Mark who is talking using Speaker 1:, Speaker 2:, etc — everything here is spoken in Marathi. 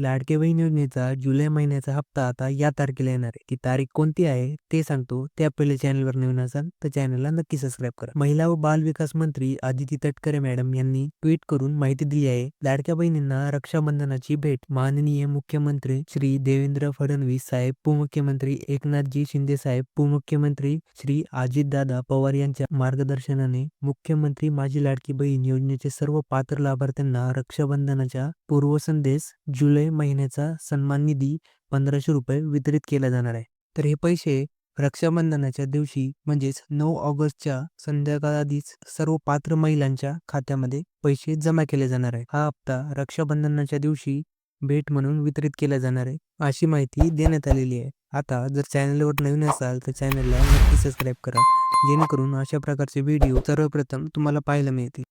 Speaker 1: लाडके बहीण योजनेचा जुलै महिन्याचा हप्ता आता या तारखेला येणार आहे. ती तारीख कोणती आहे ते सांगतो. त्या पहिले चॅनलवर नवीन असाल तर चॅनलला नक्की सबस्क्राईब करा. महिला व बाल विकास मंत्री आदिती तटकरे मॅडम यांनी ट्विट करून माहिती दिली आहे. लाडक्या बहिणींना रक्षाबंधनाची भेट माननीय मुख्यमंत्री श्री देवेंद्र फडणवीस साहेब उपमुख्यमंत्री एकनाथजी शिंदे साहेब उपमुख्यमंत्री श्री अजितदादा पवार यांच्या मार्गदर्शनाने मुख्यमंत्री माझी लाडकी बहीण योजनेचे सर्व पात्र लाभार्थ्यांना रक्षाबंधनाच्या पूर्वसंदेश जुलै महिन्याचा सन्मान निधी पंधराशे रुपये वितरित केला जाणार आहे. तर हे पैसे रक्षाबंधनाच्या दिवशी म्हणजेच नऊ ऑगस्टच्या संध्याकाळाधीच सर्व पात्र महिलांच्या खात्यामध्ये पैसे जमा केले जाणार आहे हा हप्ता रक्षाबंधनाच्या दिवशी भेट म्हणून वितरित केला जाणार आहे अशी माहिती देण्यात आलेली आहे. आता जर चॅनलवर नवीन असाल तर चॅनलला नक्की सबस्क्राईब करा जेणेकरून अशा प्रकारचे व्हिडिओ सर्वप्रथम तुम्हाला पाहायला मिळतील.